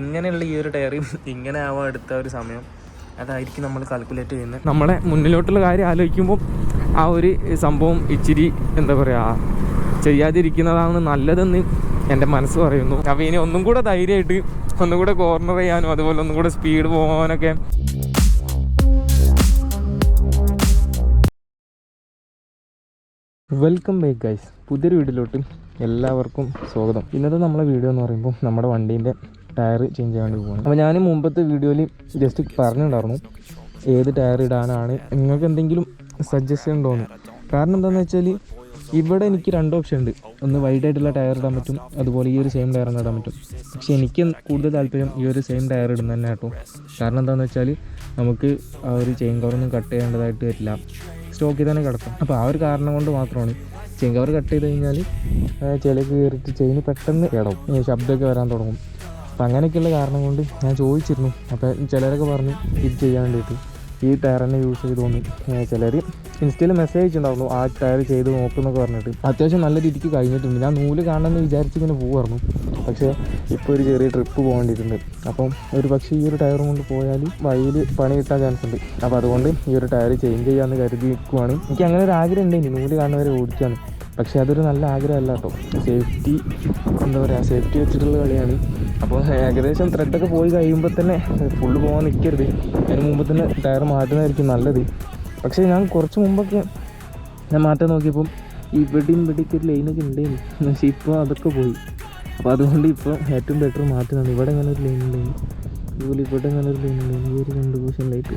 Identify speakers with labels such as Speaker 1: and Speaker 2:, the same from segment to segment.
Speaker 1: ഇങ്ങനെയുള്ള ഈ ഒരു ടയറി ഇങ്ങനെ ആവാൻ എടുത്ത ഒരു സമയം അതായിരിക്കും നമ്മൾ കാൽക്കുലേറ്റ് ചെയ്യുന്നത്. നമ്മളെ മുന്നിലോട്ടുള്ള കാര്യം ആലോചിക്കുമ്പോൾ ആ ഒരു സംഭവം ഇച്ചിരി എന്താ പറയുക ചെയ്യാതിരിക്കുന്നതാണ് നല്ലതെന്ന് എന്റെ മനസ്സ് പറയുന്നു. അപ്പോൾ ഇനി ഒന്നും കൂടെ ധൈര്യമായിട്ട് ഒന്നും കൂടെ കോർണർ ചെയ്യാനും അതുപോലെ ഒന്നും കൂടെ സ്പീഡ് പോകാനൊക്കെ വെൽക്കം ബാക്ക് ഗൈസ് പുതിയൊരു വീഡിയോയിലോട്ട് എല്ലാവർക്കും സ്വാഗതം. ഇന്നത്തെ നമ്മളെ വീഡിയോ എന്ന് പറയുമ്പോൾ നമ്മുടെ വണ്ടീന്റെ ടയർ ചേഞ്ച് ചെയ്യാൻ വേണ്ടി പോകണം അപ്പോൾ ഞാൻ മുമ്പത്തെ വീഡിയോയിൽ ജസ്റ്റ് പറഞ്ഞിട്ടുണ്ടായിരുന്നു ഏത് ടയർ ഇടാനാണ് നിങ്ങൾക്ക് എന്തെങ്കിലും സജഷൻ ഉണ്ടോയെന്ന് കാരണം എന്താണെന്ന് വെച്ചാൽ ഇവിടെ എനിക്ക് രണ്ട് ഓപ്ഷൻ ഉണ്ട്. ഒന്ന് വൈഡ് ആയിട്ടുള്ള ടയർ ഇടാൻ പറ്റും അതുപോലെ ഈ ഒരു സെയിം ടയർ ഇടാൻ പറ്റും. പക്ഷെ എനിക്ക് കൂടുതൽ താല്പര്യം ഈ ഒരു സെയിം ടയർ ഇടുന്ന തന്നെ കേട്ടോ കാരണം എന്താണെന്ന് വെച്ചാൽ നമുക്ക് ആ ഒരു ചെയിൻ കവറൊന്നും കട്ട് ചെയ്യേണ്ടതായിട്ട് വരില്ല. സ്റ്റോക്കിൽ തന്നെ കിടക്കും. അപ്പോൾ ആ ഒരു കാരണം കൊണ്ട് മാത്രമാണ് ചെയിൻ കവർ കട്ട് ചെയ്ത് കഴിഞ്ഞാൽ ചിലക്ക് കയറിയിട്ട് ചെയിന് പെട്ടെന്ന് ഇടവും ശബ്ദമൊക്കെ വരാൻ തുടങ്ങും. അപ്പം അങ്ങനെയൊക്കെയുള്ള കാരണം കൊണ്ട് ഞാൻ ചോദിച്ചിരുന്നു. അപ്പോൾ ചിലരൊക്കെ പറഞ്ഞു ഇത് ചെയ്യാൻ വേണ്ടിയിട്ട് ഈ ടയർ തന്നെ യൂസ് ചെയ്ത് തോന്നി ചിലർ ഇൻസ്റ്റയിൽ മെസ്സേജ് അയച്ചിട്ടുണ്ടായിരുന്നു ആ ടയർ ചെയ്ത് നോക്കുന്നൊക്കെ പറഞ്ഞിട്ട്. അത്യാവശ്യം നല്ല രീതിക്ക് കഴിഞ്ഞിട്ടുണ്ട്. ഞാൻ നൂൽ കാണണമെന്ന് വിചാരിച്ച് ഇങ്ങനെ പോവായിരുന്നു. പക്ഷേ ഇപ്പോൾ ഒരു ചെറിയ ട്രിപ്പ് പോകേണ്ടിയിട്ടുണ്ട്. അപ്പം ഒരു പക്ഷേ ഈ ഒരു ടയർ കൊണ്ട് പോയാൽ വഴിയിൽ പണി കിട്ടാൻ ചാൻസ് ഉണ്ട്. അപ്പോൾ അതുകൊണ്ട് ഈ ഒരു ടയർ ചേഞ്ച് ചെയ്യാമെന്ന് കരുതി നിൽക്കുവാണ് എനിക്ക് അങ്ങനെ ഒരു ആഗ്രഹം ഉണ്ട് നൂൽ കാണുന്നവരെ ഓടിക്കാണ് പക്ഷേ അതൊരു നല്ല ആഗ്രഹമല്ല കേട്ടോ. സേഫ്റ്റി എന്താ പറയുക സേഫ്റ്റി വെച്ചിട്ടുള്ള കളിയാണ്. അപ്പോൾ ഏകദേശം ത്രെഡൊക്കെ പോയി കഴിയുമ്പോൾ തന്നെ ഫുള്ള് പോകാൻ നിൽക്കരുത് അതിന് മുമ്പ് തന്നെ ടയർ മാറ്റുന്നതായിരിക്കും നല്ലത്. പക്ഷേ ഞാൻ കുറച്ച് മുമ്പൊക്കെ ഞാൻ മാറ്റാൻ നോക്കിയപ്പം ഇവിടെയും ഇവിടേക്ക് ഒരു ലൈനൊക്കെ ഉണ്ടായിരുന്നു പക്ഷേ ഇപ്പോൾ അതൊക്കെ പോയി. അപ്പോൾ അതുകൊണ്ട് ഇപ്പോൾ ഏറ്റവും ബെറ്റർ മാറ്റുന്നതാണ്. ഇവിടെ ഇങ്ങനെ ഒരു ലൈൻ ഉണ്ടായിരുന്നു അതുപോലെ ഇവിടെ ഇങ്ങനെ ഒരു ലൈൻ ഉണ്ടായിരുന്നു ഈ ഒരു രണ്ട് പൊസിഷനിലായിട്ട്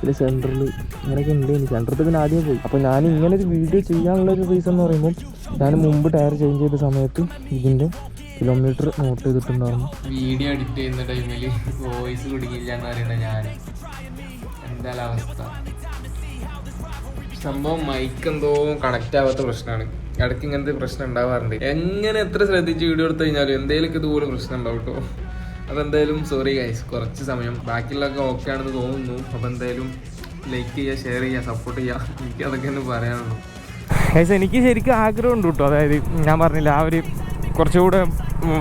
Speaker 1: പിന്നെ സെന്ററിൽ ഇങ്ങനെയൊക്കെ ഉണ്ട്. എനിക്ക് സെന്ററിൽ പിന്നെ ആദ്യം പോയി. അപ്പോൾ ഞാൻ ഇങ്ങനെ ഒരു വീഡിയോ ചെയ്യാനുള്ള ഒരു റീസൺ എന്ന് പറയുമ്പോൾ ഞാൻ മുമ്പ് ടയർ ചേഞ്ച് ചെയ്ത സമയത്ത് ഇതിന്റെ കിലോമീറ്റർ നോട്ട് ചെയ്തിട്ടുണ്ടായിരുന്നു.
Speaker 2: വീഡിയോ എഡിറ്റ് ചെയ്യുന്ന ടൈമിൽ വോയിസ് കുടുങ്ങിയില്ല എന്ന് പറയുന്നത് ഞാൻ എന്തായാലും അവസ്ഥ. സംഭവം മൈക്ക് എന്തോ കണക്റ്റ് ആവാത്ത പ്രശ്നമാണ് ഇടയ്ക്ക് ഇങ്ങനത്തെ പ്രശ്നം ഉണ്ടാവാറുണ്ട്. എങ്ങനെ എത്ര ശ്രദ്ധിച്ച് വീഡിയോ എടുത്തു കഴിഞ്ഞാലും എന്തെങ്കിലുമൊക്കെ ഇതുപോലെ പ്രശ്നം ഉണ്ടാവും കേട്ടോ അപ്പോൾ എന്തായാലും സോറി ഗൈസ് കുറച്ച് സമയം. ബാക്കിയുള്ളതൊക്കെ ഓക്കെ ആണെന്ന് തോന്നുന്നു. അപ്പോൾ എന്തായാലും ലൈക്ക് ചെയ്യുക ഷെയർ ചെയ്യുക സപ്പോർട്ട് ചെയ്യുക. എനിക്ക് അതൊക്കെ ഒന്ന് പറയാനുള്ളൂ.
Speaker 1: ഗൈസ് എനിക്ക് ശരിക്കും ആഗ്രഹമുണ്ട് കേട്ടോ അതായത് ഞാൻ പറഞ്ഞില്ല ആ ഒരു കുറച്ചുകൂടെ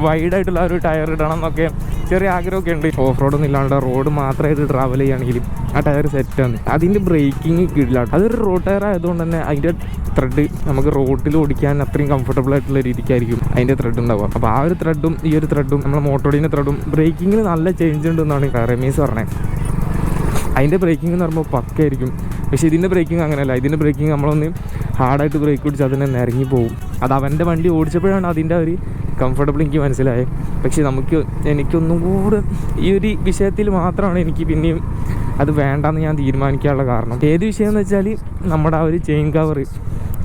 Speaker 1: വൈഡായിട്ടുള്ള ഒരു ടയർ ഇടണം എന്നൊക്കെ. ചെറിയ ആഗ്രഹമൊക്കെ ഉണ്ട് ഓഫ് റോഡൊന്നും ഇല്ലാണ്ട് റോഡ് മാത്രമായിട്ട് ട്രാവൽ ചെയ്യുകയാണെങ്കിലും ആ ടയർ സെറ്റാണ് അതിന്റെ ബ്രേക്കിംഗ് കിടില്ല അതൊരു റോഡ് ടയർ ആയതുകൊണ്ട് തന്നെ അതിന്റെ ത്രെഡ് നമുക്ക് റോഡിൽ ഓടിക്കാൻ അത്രയും കംഫർട്ടബിൾ ആയിട്ടുള്ള രീതിക്കായിരിക്കും അതിന്റെ ത്രെഡ് ഉണ്ടാവുക. അപ്പോൾ ആ ഒരു ത്രെഡും ഈ ഒരു ത്രെഡും നമ്മുടെ മോട്ടോടിന്റെ ത്രെഡും ബ്രേക്കിങ്ങിൽ നല്ല ചേഞ്ച് ഉണ്ടെന്നാണ് റമീസ് പറഞ്ഞത്. അതിന്റെ ബ്രേക്കിംഗ് എന്ന് പറയുമ്പോൾ പക്കായിരിക്കും. പക്ഷേ ഇതിന്റെ ബ്രേക്കിംഗ് അങ്ങനെയല്ല. ഇതിന്റെ ബ്രേക്കിംഗ് നമ്മളൊന്ന് ഹാർഡായിട്ട് ബ്രേക്ക് പിടിച്ച് അതിനെ നിരങ്ങി പോകും. അത് അവന്റെ വണ്ടി ഓടിച്ചപ്പോഴാണ് അതിന്റെ ഒരു കംഫർട്ടബിൾ എനിക്ക് മനസ്സിലായി. പക്ഷേ നമുക്ക് എനിക്കൊന്നും കൂടെ ഈ ഒരു വിഷയത്തിൽ മാത്രമാണ് എനിക്ക് പിന്നെയും അത് വേണ്ടെന്ന് ഞാൻ തീരുമാനിക്കാനുള്ള കാരണം. ഏത് വിഷയം എന്ന് വെച്ചാൽ നമ്മുടെ ആ ഒരു ചെയിൻ കവർ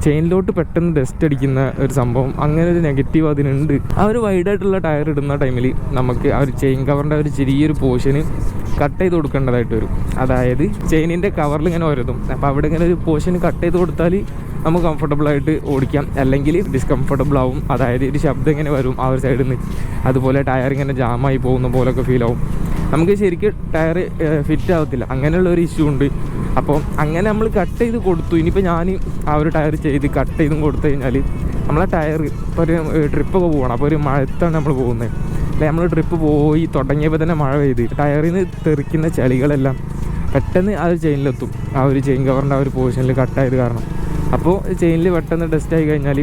Speaker 1: ചെയിനിലോട്ട് പെട്ടെന്ന് ഡസ്റ്റ് അടിക്കുന്ന ഒരു സംഭവം. അങ്ങനെ ഒരു നെഗറ്റീവ് അതിനുണ്ട്. ആ ഒരു വൈഡായിട്ടുള്ള ടയർ ഇടുന്ന ടൈമിൽ നമുക്ക് ആ ഒരു ചെയിൻ കവറിന്റെ ഒരു ചെറിയൊരു പോർഷന് കട്ട് ചെയ്ത് കൊടുക്കേണ്ടതായിട്ട് വരും. അതായത് ചെയിനിന്റെ കവറിൽ ഇങ്ങനെ വരുതും അപ്പോൾ അവിടെ ഇങ്ങനെ ഒരു പോർഷൻ കട്ട് ചെയ്ത് കൊടുത്താൽ നമുക്ക് കംഫർട്ടബിൾ ആയിട്ട് ഓടിക്കാം. അല്ലെങ്കിൽ ഡിസ്കംഫർട്ടബിൾ ആവും. അതായത് ഒരു ശബ്ദം ഇങ്ങനെ വരും ആ ഒരു സൈഡിൽ നിന്ന് അതുപോലെ ടയർ ഇങ്ങനെ ജാമായി പോകുന്ന പോലൊക്കെ ഫീൽ ആവും. നമുക്ക് ശരിക്കും ടയർ ഫിറ്റ് ആവത്തില്ല. അങ്ങനെയുള്ള ഒരു ഇഷ്യൂ ഉണ്ട്. അപ്പോൾ അങ്ങനെ നമ്മൾ കട്ട് ചെയ്ത് കൊടുത്തു. ഇനിയിപ്പോൾ ഞാൻ ആ ഒരു ടയർ ചെയ്ത് കട്ട് ചെയ്തും കൊടുത്തു കഴിഞ്ഞാൽ നമ്മളെ ടയർ ഇപ്പോൾ ഒരു ട്രിപ്പൊക്കെ പോകണം. അപ്പോൾ ഒരു മഴത്താണ് നമ്മൾ പോകുന്നത്. അല്ലെ? നമ്മൾ ട്രിപ്പ് പോയി തുടങ്ങിയപ്പോൾ തന്നെ മഴ പെയ്ത്. ടയറിൽ നിന്ന് തെറിക്കുന്ന ചളികളെല്ലാം പെട്ടെന്ന് ആ ഒരു ചെയിനിലെത്തും ആ ഒരു ചെയിൻ കവറിന്റെ ആ ഒരു പൊസിഷനിൽ കട്ടായത് കാരണം. അപ്പോൾ ചെയിനിൽ പെട്ടെന്ന് ഡസ്റ്റ് ആയി കഴിഞ്ഞാൽ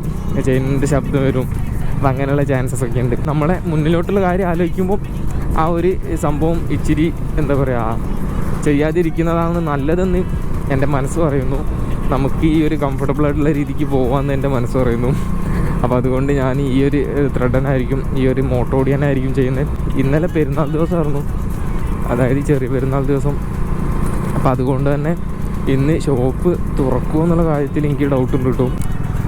Speaker 1: ചെയിനിന്റെ ശബ്ദം വരും. അപ്പം അങ്ങനെയുള്ള ചാൻസസ് ഒക്കെ ഉണ്ട്. നമ്മളെ മുന്നിലോട്ടുള്ള കാര്യം ആലോചിക്കുമ്പോൾ ആ ഒരു സംഭവം ഇച്ചിരി എന്താ പറയുക ചെയ്യാതിരിക്കുന്നതാണ് നല്ലതെന്ന് എന്റെ മനസ്സ് പറയുന്നു. നമുക്ക് ഈ ഒരു കംഫർട്ടബിൾ ആയിട്ടുള്ള രീതിക്ക് പോകാമെന്ന് എന്റെ മനസ്സ് പറയുന്നു. അപ്പോൾ അതുകൊണ്ട് ഞാൻ ഈ ഒരു ത്രെഡനായിരിക്കും ഈ ഒരു മോട്ടോടിയനായിരിക്കും ചെയ്യുന്നത് ഇന്നലെ പെരുന്നാൾ ദിവസമായിരുന്നു. അതായത് ചെറിയ പെരുന്നാൾ ദിവസം. അപ്പോൾ അതുകൊണ്ട് തന്നെ ഇന്ന് ഷോപ്പ് തുറക്കുമോ എന്നുള്ള കാര്യത്തിൽ എനിക്ക് ഡൗട്ട് ഉണ്ട് കേട്ടോ.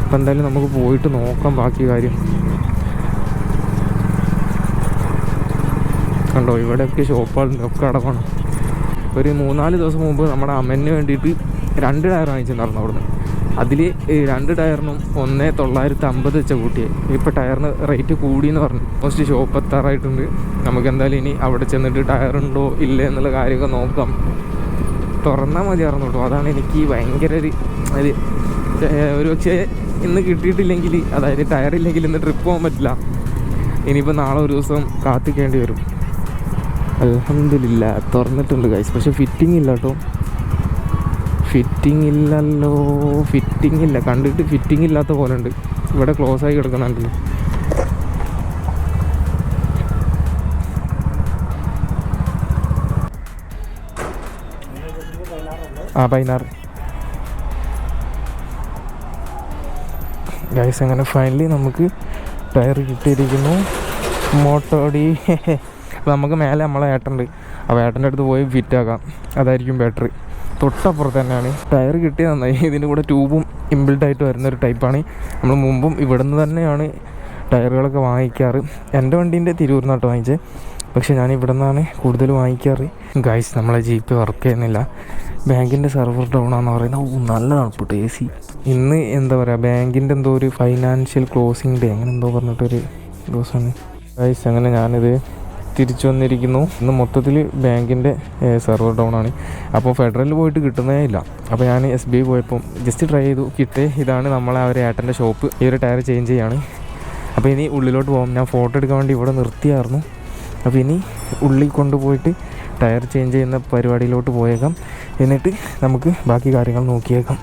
Speaker 1: അപ്പോൾ എന്തായാലും നമുക്ക് പോയിട്ട് നോക്കാം ബാക്കി കാര്യം. കണ്ടോ ഇവിടെയൊക്കെ ഷോപ്പുകളുണ്ട് ഒക്കെ അടക്കണം ഒരു മൂന്നാൽ ദിവസം മുമ്പ് നമ്മുടെ അമ്മന് വേണ്ടിയിട്ട് രണ്ട് ടയർ വാങ്ങിച്ചിട്ടുണ്ടായിരുന്നു അവിടുന്ന്. അതിൽ രണ്ട് ടയറിനും ഒന്നേ തൊള്ളായിരത്തി അമ്പത് വെച്ച കൂട്ടിയെ. ഇപ്പോൾ ടയറിന് റേറ്റ് കൂടിയെന്ന് പറഞ്ഞു. മോസ്റ്റ് ഷോപ്പ് എത്താറായിട്ടുണ്ട് നമുക്ക് എന്തായാലും ഇനി അവിടെ ചെന്നിട്ട് ടയർ ഉണ്ടോ ഇല്ലേ എന്നുള്ള കാര്യമൊക്കെ നോക്കാം. തുറന്നാൽ മതിയായിരുന്നു കേട്ടോ. അതാണ് എനിക്ക് ഭയങ്കര ഒരു അത് ഒരു പക്ഷേ ഇന്ന് കിട്ടിയിട്ടില്ലെങ്കിൽ അതായത് ടയർ ഇല്ലെങ്കിൽ ഇന്ന് ട്രിപ്പ് പോകാൻ പറ്റില്ല. ഇനിയിപ്പോൾ നാളെ ഒരു ദിവസം കാത്തിക്കേണ്ടി വരും. അലഹമില്ല തുറന്നിട്ടുണ്ട് ഗൈസ് പക്ഷെ ഫിറ്റിംഗ് ഇല്ല കേട്ടോ ഫിറ്റിംഗ് ഇല്ലല്ലോ ഫിറ്റിംഗ് ഇല്ല. കണ്ടിട്ട് ഫിറ്റിംഗ് ഇല്ലാത്ത പോലെ ഉണ്ട്. ഇവിടെ ക്ലോസ് ആയി കിടക്കുന്നുണ്ടല്ലോ ആ പതിനാറ്. ഗൈസ് അങ്ങനെ ഫൈനലി നമുക്ക് ടയർ കിട്ടിയിരിക്കുന്നു. മോട്ടോടി അപ്പോൾ നമുക്ക് മേലെ നമ്മളെ ഏട്ടനുണ്ട്. അപ്പോൾ ഏട്ടന്റെ അടുത്ത് പോയി ഫിറ്റ് ആക്കാം. അതായിരിക്കും ബെറ്റർ തൊട്ടപ്പുറത്ത് തന്നെയാണ്. ടയർ കിട്ടിയ നന്നായി. ഇതിന്റെ കൂടെ ട്യൂബും ഇമ്പിൾഡായിട്ട് ആയിട്ട് വരുന്ന ഒരു ടൈപ്പാണ് നമ്മൾ മുമ്പും ഇവിടെ നിന്ന് തന്നെയാണ് ടയറുകളൊക്കെ വാങ്ങിക്കാറ്. എന്റെ വണ്ടീന്റെ തിരൂർ നിന്നാട്ടോ വാങ്ങിച്ചത് പക്ഷേ ഞാൻ ഇവിടെ നിന്നാണ് കൂടുതൽ വാങ്ങിക്കാറ്. ഗൈസ് നമ്മളെ ജീപ്പ് വർക്ക് ചെയ്യുന്നില്ല. ബാങ്കിന്റെ സെർവർ ഡൗൺ ആണെന്ന് പറയുന്നത്. നല്ല തണുപ്പിട്ട് എ സി ഇന്ന് എന്താ പറയുക ബാങ്കിന്റെ എന്തോ ഒരു ഫൈനാൻഷ്യൽ ക്ലോസിംഗ് ഡേ അങ്ങനെ എന്തോ പറഞ്ഞിട്ടൊരു ദിവസമാണ്. ഗൈസ് അങ്ങനെ ഞാനിത് തിരിച്ചു വന്നിരിക്കുന്നു. ഇന്ന് മൊത്തത്തിൽ ബാങ്കിന്റെ സെർവർ ഡൗൺ ആണ്. അപ്പോൾ ഫെഡറൽ പോയിട്ട് കിട്ടുന്നേ ഇല്ല. അപ്പോൾ ഞാൻ എസ് ബി ഐ പോയപ്പം ജസ്റ്റ് ട്രൈ ചെയ്തു. കിട്ടേ ഇതാണ് നമ്മളെ ആ ഒരു ഏട്ടന്റെ ഷോപ്പ് ഈ ഒരു ടയർ ചേഞ്ച് ചെയ്യാണ്. അപ്പോൾ ഇനി ഉള്ളിലോട്ട് പോകാം ഞാൻ ഫോട്ടോ എടുക്കാൻ വേണ്ടി ഇവിടെ നിർത്തിയായിരുന്നു. അപ്പോൾ ഇനി ഉള്ളിൽ കൊണ്ടുപോയിട്ട് ടയർ ചേഞ്ച് ചെയ്യുന്ന പരിപാടിയിലോട്ട് പോയേക്കാം. എന്നിട്ട് നമുക്ക് ബാക്കി കാര്യങ്ങൾ നോക്കിയേക്കാം.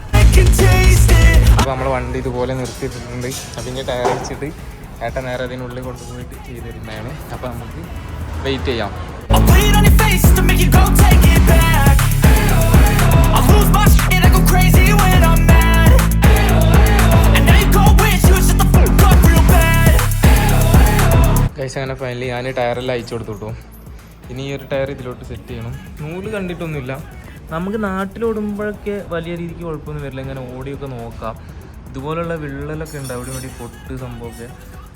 Speaker 1: അപ്പോൾ നമ്മൾ വണ്ടി ഇതുപോലെ നിർത്തിയിട്ടുണ്ട്. അപ്പോൾ ഇനി ടയർ വെച്ചിട്ട് ഏട്ടൻ നേരെ അതിനുള്ളിൽ കൊണ്ടുപോയിട്ട് ചെയ്തിരുന്നതാണ്. അപ്പോൾ നമുക്ക് വെയിറ്റ് ചെയ്യാം. ഗൈസ് അങ്ങനെ ഫൈനലി ഞാൻ ടയറെല്ലാം അയച്ചു കൊടുത്തു ഇനി ഈ ഒരു ടയർ ഇതിലോട്ട് സെറ്റ് ചെയ്യണം. നൂൽ കണ്ടിട്ടൊന്നുമില്ല. നമുക്ക് നാട്ടിലോടുമ്പോഴൊക്കെ വലിയ രീതിക്ക് കുഴപ്പമൊന്നും വരില്ല. ഇങ്ങനെ ഓടിയൊക്കെ നോക്കാം. ഇതുപോലുള്ള വിള്ളലൊക്കെ ഉണ്ട്. അവിടെ ഇവിടെ പൊട്ട് സംഭവമൊക്കെ.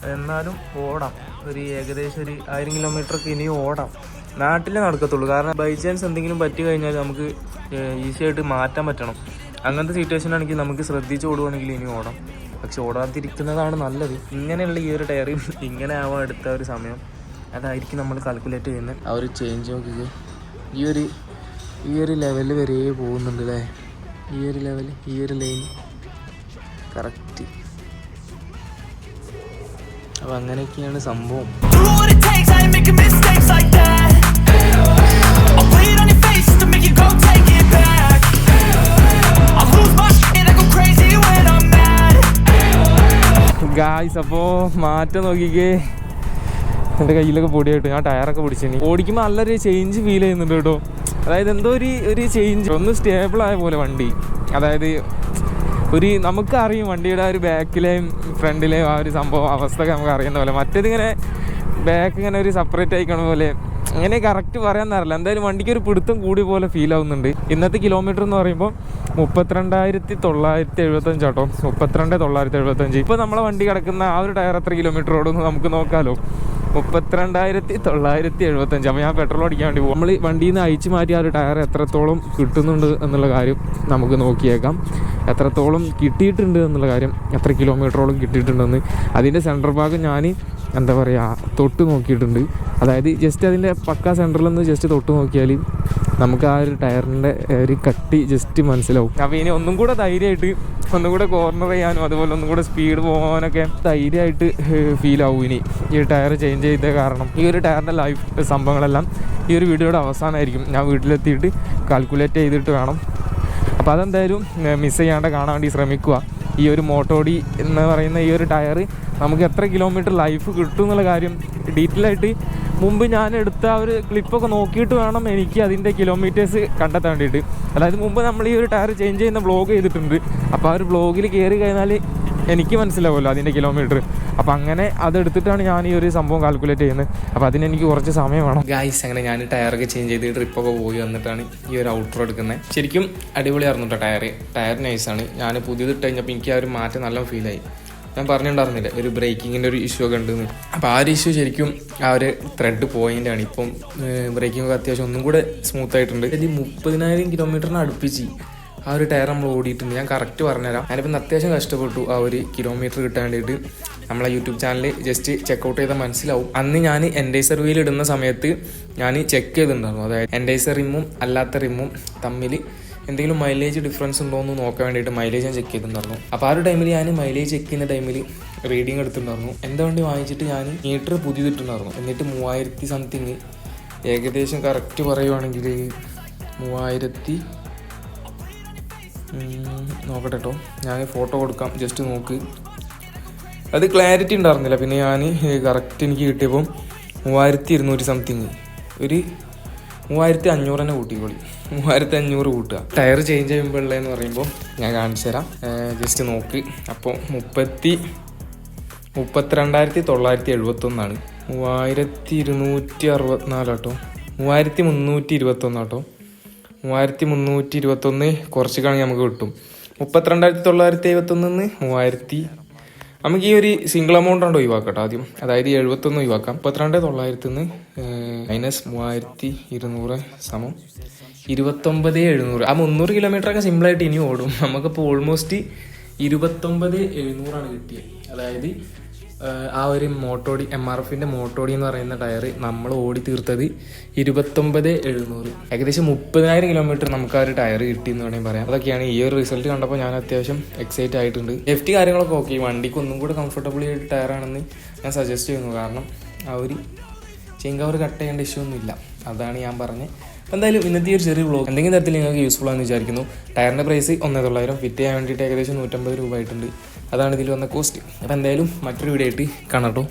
Speaker 1: എന്നാലും ഓടാം. ഒരു ഏകദേശം ഒരു ആയിരം കിലോമീറ്റർ ഒക്കെ ഇനിയും ഓടാം. നാട്ടിലേ നടക്കത്തുള്ളൂ. കാരണം ബൈ ചാൻസ് എന്തെങ്കിലും പറ്റി കഴിഞ്ഞാൽ നമുക്ക് ഈസി ആയിട്ട് മാറ്റാൻ പറ്റണം. അങ്ങനത്തെ സിറ്റുവേഷൻ ആണെങ്കിൽ നമുക്ക് ശ്രദ്ധിച്ച് ഓടുവാണെങ്കിൽ ഇനി ഓടാം. പക്ഷെ ഓടാതിരിക്കുന്നതാണ് നല്ലത്. ഇങ്ങനെയുള്ള ഈ ഒരു ടയർ ഇങ്ങനെ ആവാൻ എടുത്ത ഒരു സമയം അതായിരിക്കും നമ്മൾ കാൽക്കുലേറ്റ് ചെയ്യുന്നത്. ആ ഒരു ചേഞ്ച് നോക്കിയത് ഈ ഒരു ഈ ഒരു ലെവൽ വരെ പോകുന്നുണ്ട് അല്ലേ? ഈ ഒരു ലെവൽ ഈ ഒരു ലൈൻ കറക്റ്റ് അപ്പോൾ അങ്ങനെയൊക്കെയാണ് സംഭവം. ഗായ്സ് അപ്പോൾ മാറ്റം നോക്കിക്കേ. എന്റെ കയ്യിലൊക്കെ പൊടിയായിട്ട് ഞാൻ ടയറൊക്കെ പിടിച്ചിനി ഓടിക്കുമ്പോൾ നല്ലൊരു ചേഞ്ച് ഫീൽ ചെയ്യുന്നുണ്ട് കേട്ടോ. അതായത് എന്തോ ഒരു ഒരു ചേഞ്ച് ഒന്ന് സ്റ്റേബിൾ ആയ പോലെ വണ്ടി. അതായത് ഒരു നമുക്കറിയും വണ്ടിയുടെ ഒരു ബാക്കിലെയും ഫ്രണ്ടിലെയും ആ ഒരു സംഭവം അവസ്ഥ നമുക്ക് അറിയുന്ന പോലെ. മറ്റേതിങ്ങനെ ബാക്ക് ഇങ്ങനെ ഒരു സെപ്പറേറ്റ് ആയിക്കണ പോലെ അങ്ങനെ കറക്റ്റ് പറയാൻ അറിയില്ല. എന്തായാലും വണ്ടിക്ക് ഒരു പിടുത്തം കൂടി പോലെ ഫീൽ ആവുന്നുണ്ട്. ഇന്നത്തെ കിലോമീറ്റർ എന്ന് പറയുമ്പോൾ മുപ്പത്തിരണ്ടായിരത്തി തൊള്ളായിരത്തി എഴുപത്തഞ്ച് കേട്ടോ മുപ്പത്തിരണ്ട് തൊള്ളായിരത്തി എഴുപത്തഞ്ച് ഇപ്പോൾ നമ്മളെ വണ്ടി കിടക്കുന്ന ആ ഒരു ടയർ എത്ര കിലോമീറ്റർ ഓടുന്നു നമുക്ക് നോക്കാമല്ലോ മുപ്പത്തിരണ്ടായിരത്തി തൊള്ളായിരത്തി എഴുപത്തഞ്ച് അപ്പോൾ ഞാൻ പെട്രോൾ അടിക്കാൻ വേണ്ടി പോകും നമ്മൾ വണ്ടിയിൽ നിന്ന് അയച്ചു മാറ്റി ആ ഒരു ടയർ എത്രത്തോളം കിട്ടുന്നുണ്ട് എന്നുള്ള കാര്യം നമുക്ക് നോക്കിയേക്കാം. എത്രത്തോളം കിട്ടിയിട്ടുണ്ട് എന്നുള്ള കാര്യം എത്ര കിലോമീറ്ററോളം കിട്ടിയിട്ടുണ്ടെന്ന്. അതിന്റെ സെന്റർ ഭാഗം ഞാൻ എന്താ പറയുക തൊട്ട് നോക്കിയിട്ടുണ്ട്. അതായത് ജസ്റ്റ് അതിന്റെ പക്ക സെന്ററിൽ നിന്ന് ജസ്റ്റ് തൊട്ട് നോക്കിയാൽ നമുക്ക് ആ ഒരു ടയറിന്റെ ഒരു കട്ടി ജസ്റ്റ് മനസ്സിലാവും. അപ്പോൾ ഇനി ഒന്നും കൂടെ ധൈര്യമായിട്ട് ഒന്നും കൂടെ കോർണർ ചെയ്യാനും അതുപോലെ ഒന്നും കൂടെ സ്പീഡ് പോകാനൊക്കെ ധൈര്യമായിട്ട് ഫീൽ ആവും ഇനി ഈ ടയർ ചേഞ്ച് ചെയ്ത കാരണം. ഈ ഒരു ടയറിന്റെ ലൈഫ് സംഭവങ്ങളെല്ലാം ഈ ഒരു വീഡിയോയുടെ അവസാനമായിരിക്കും. ഞാൻ വീട്ടിലെത്തിയിട്ട് കാൽക്കുലേറ്റ് ചെയ്തിട്ട് വേണം. അപ്പോൾ അതെന്തായാലും മിസ് ചെയ്യാണ്ട് കാണാൻ വേണ്ടി ശ്രമിക്കുക. ഈ ഒരു മോട്ടോഡി എന്ന് പറയുന്ന ഈ ഒരു ടയർ നമുക്ക് എത്ര കിലോമീറ്റർ ലൈഫ് കിട്ടും എന്നുള്ള കാര്യം ഡീറ്റെയിൽ ആയിട്ട് മുമ്പ് ഞാൻ എടുത്ത ആ ഒരു ക്ലിപ്പൊക്കെ നോക്കിയിട്ട് വേണം എനിക്ക് അതിന്റെ കിലോമീറ്റേഴ്സ് കണ്ടെത്താൻ വേണ്ടിയിട്ട്. അതായത് മുമ്പ് നമ്മൾ ഈ ഒരു ടയർ ചേഞ്ച് ചെയ്യുന്ന ബ്ലോഗ് ചെയ്തിട്ടുണ്ട്. അപ്പോൾ ആ ഒരു ബ്ലോഗിൽ കയറി കഴിഞ്ഞാൽ എനിക്ക് മനസ്സിലാവുമല്ലോ അതിന്റെ കിലോമീറ്റർ അപ്പോൾ അങ്ങനെ അതെടുത്തിട്ടാണ് ഞാൻ ഈ ഒരു സംഭവം കാൽക്കുലേറ്റ് ചെയ്യുന്നത്. അപ്പോൾ അതിന് എനിക്ക് കുറച്ച് സമയം വേണം. ഗായ്സ് അങ്ങനെ ഞാൻ ടയറൊക്കെ ചേഞ്ച് ചെയ്ത് ട്രിപ്പൊക്കെ പോയി വന്നിട്ടാണ് ഈ ഒരു ഔട്ടർ എടുക്കുന്നത്. ശരിക്കും അടിപൊളിയായിരുന്നു കേട്ടോ ടയർ ടയർ നൈസാണ് ഞാൻ പുതിയത് ഇട്ട് കഴിഞ്ഞപ്പോൾ എനിക്ക് ആ ഒരു മാറ്റം നല്ല ഫീലായി ഞാൻ പറഞ്ഞിട്ടുണ്ടായിരുന്നില്ല ഒരു ബ്രേക്കിങ്ങിന്റെ ഒരു ഇഷ്യൂ ഒക്കെ ഉണ്ടെന്ന്. അപ്പോൾ ആ ഒരു ഇഷ്യൂ ശരിക്കും ആ ഒരു ത്രെഡ് പോയിന്റാണ് ഇപ്പം ബ്രേക്കിംഗ് ഒക്കെ അത്യാവശ്യം ഒന്നും കൂടെ സ്മൂത്ത് ആയിട്ടുണ്ട്. ഇത് മുപ്പതിനായിരം കിലോമീറ്ററിന് അടുപ്പിച്ച്. ആ ഒരു ടയർ നമ്മൾ ഓടിയിട്ടുണ്ട്. ഞാൻ കറക്റ്റ് പറഞ്ഞുതരാം. ഞാനിപ്പം അത്യാവശ്യം കഷ്ടപ്പെട്ടു ആ ഒരു കിലോമീറ്റർ കിട്ടാൻ വേണ്ടിയിട്ട്. നമ്മളെ യൂട്യൂബ് ചാനൽ ജസ്റ്റ് ചെക്കൗട്ട് ചെയ്താൽ മനസ്സിലാവും. അന്ന് ഞാൻ എൻഡൈസർ വീൽ ഇടുന്ന സമയത്ത് ഞാൻ ചെക്ക് ചെയ്തിട്ടുണ്ടായിരുന്നു. അതായത് എൻഡൈസർ റിമ്മും അല്ലാത്ത റിമ്മും തമ്മിൽ എന്തെങ്കിലും മൈലേജ് ഡിഫറൻസ് ഉണ്ടോ എന്ന് നോക്കാൻ വേണ്ടിയിട്ട് മൈലേജ് ഞാൻ ചെക്ക് ചെയ്തിട്ടുണ്ടായിരുന്നു. അപ്പോൾ ആ ഒരു ടൈമിൽ ഞാൻ മൈലേജ് ചെക്ക് ചെയ്യുന്ന ടൈമിൽ റീഡിങ് എടുത്തിട്ടുണ്ടായിരുന്നു. എന്താ വണ്ടി വാങ്ങിച്ചിട്ട് ഞാൻ മീറ്റർ പുതിയതിട്ടുണ്ടായിരുന്നു. എന്നിട്ട് മൂവായിരത്തി സംതിങ് ഏകദേശം കറക്റ്റ് പറയുവാണെങ്കിൽ മൂവായിരത്തി നോക്കട്ടെ കേട്ടോ ഞാൻ ഫോട്ടോ കൊടുക്കാം. ജസ്റ്റ് നോക്ക്. അത് ക്ലാരിറ്റി ഉണ്ടായിരുന്നില്ല. പിന്നെ ഞാൻ കറക്റ്റ് എനിക്ക് കിട്ടിയപ്പം മൂവായിരത്തി ഇരുന്നൂറ്റി സംതിങ് ഒരു മൂവായിരത്തി അഞ്ഞൂറ് തന്നെ കൂട്ടിക്കോളി. മൂവായിരത്തി അഞ്ഞൂറ് കൂട്ടുക ടയർ ചേഞ്ച് ചെയ്യുമ്പോഴുള്ളതെന്ന് പറയുമ്പോൾ ഞാൻ കാണിച്ചു തരാം. ജസ്റ്റ് നോക്ക്. അപ്പോൾ മുപ്പത്തി മുപ്പത്തിരണ്ടായിരത്തി തൊള്ളായിരത്തി എഴുപത്തൊന്നാണ് മൂവായിരത്തി ഇരുന്നൂറ്റി അറുപത്തിനാലാട്ടോ മൂവായിരത്തി മുന്നൂറ്റി ഇരുപത്തൊന്നാട്ടോ മൂവായിരത്തി മുന്നൂറ്റി ഇരുപത്തൊന്ന് കുറച്ച് കാണി നമുക്ക് കിട്ടും. മുപ്പത്തിരണ്ടായിരത്തി തൊള്ളായിരത്തി എഴുപത്തൊന്ന് മൂവായിരത്തി നമുക്ക് ഈ ഒരു സിംഗിൾ എമൗണ്ട് ഉണ്ട് ഒഴിവാക്കട്ടെ ആദ്യം. അതായത് എഴുപത്തൊന്ന് ഒഴിവാക്കാം. മുപ്പത്തിരണ്ട് തൊള്ളായിരത്തി നിന്ന് മൈനസ് മൂവായിരത്തി ഇരുന്നൂറ് സമം ഇരുപത്തൊമ്പത് എഴുന്നൂറ് ആ മുന്നൂറ് കിലോമീറ്റർ ഒക്കെ സിമ്പിളായിട്ട് ഇനി ഓടും. നമുക്കിപ്പോൾ ഓൾമോസ്റ്റ് ഇരുപത്തൊമ്പത് എഴുന്നൂറാണ് കിട്ടിയത് അതായത് ആ ഒരു മോട്ടോടി എം ആർ എഫിന്റെ മോട്ടോടി എന്ന് പറയുന്ന ടയർ നമ്മൾ ഓടി തീർത്തത് ഇരുപത്തൊമ്പത് എഴുന്നൂറ്. ഏകദേശം മുപ്പതിനായിരം കിലോമീറ്റർ നമുക്ക് ആ ഒരു ടയർ കിട്ടി എന്ന് വേണമെങ്കിൽ പറയാം. അതൊക്കെയാണ് ഈ ഒരു റിസൾട്ട് കണ്ടപ്പോൾ ഞാൻ അത്യാവശ്യം എക്സൈറ്റ് ആയിട്ടുണ്ട്. സേഫ്റ്റി കാര്യങ്ങളൊക്കെ ഓക്കെ വണ്ടിക്ക് ഒന്നും കൂടെ കംഫർട്ടബിൾ ആയിട്ട് ടയറാണെന്ന് ഞാൻ സജസ്റ്റ് ചെയ്യുന്നു. കാരണം ആ ഒരു ചെയിൻ കവർ കട്ട് ചെയ്യേണ്ട ഇഷ്യൂ ഒന്നും ഇല്ല അതാണ് ഞാൻ പറഞ്ഞത്. എന്തായാലും ഇന്നത്തെ ഒരു ചെറിയ ബ്ലോഗ് എന്തെങ്കിലും തരത്തിൽ നിങ്ങൾക്ക് യൂസ്ഫുൾ ആണെന്ന് വിചാരിക്കുന്നു. ടയറിന്റെ പ്രൈസ് ഒന്നേ തൊള്ളായിരം ഫിറ്റ് ചെയ്യാൻ വേണ്ടിയിട്ട് ഏകദേശം നൂറ്റമ്പത് രൂപ ആയിട്ടുണ്ട് അതാണ് ഇതിൽ വന്ന കോസ്റ്റ് അപ്പോൾ എന്തായാലും മറ്റൊരു വീഡിയോ ആയിട്ട് കാണാം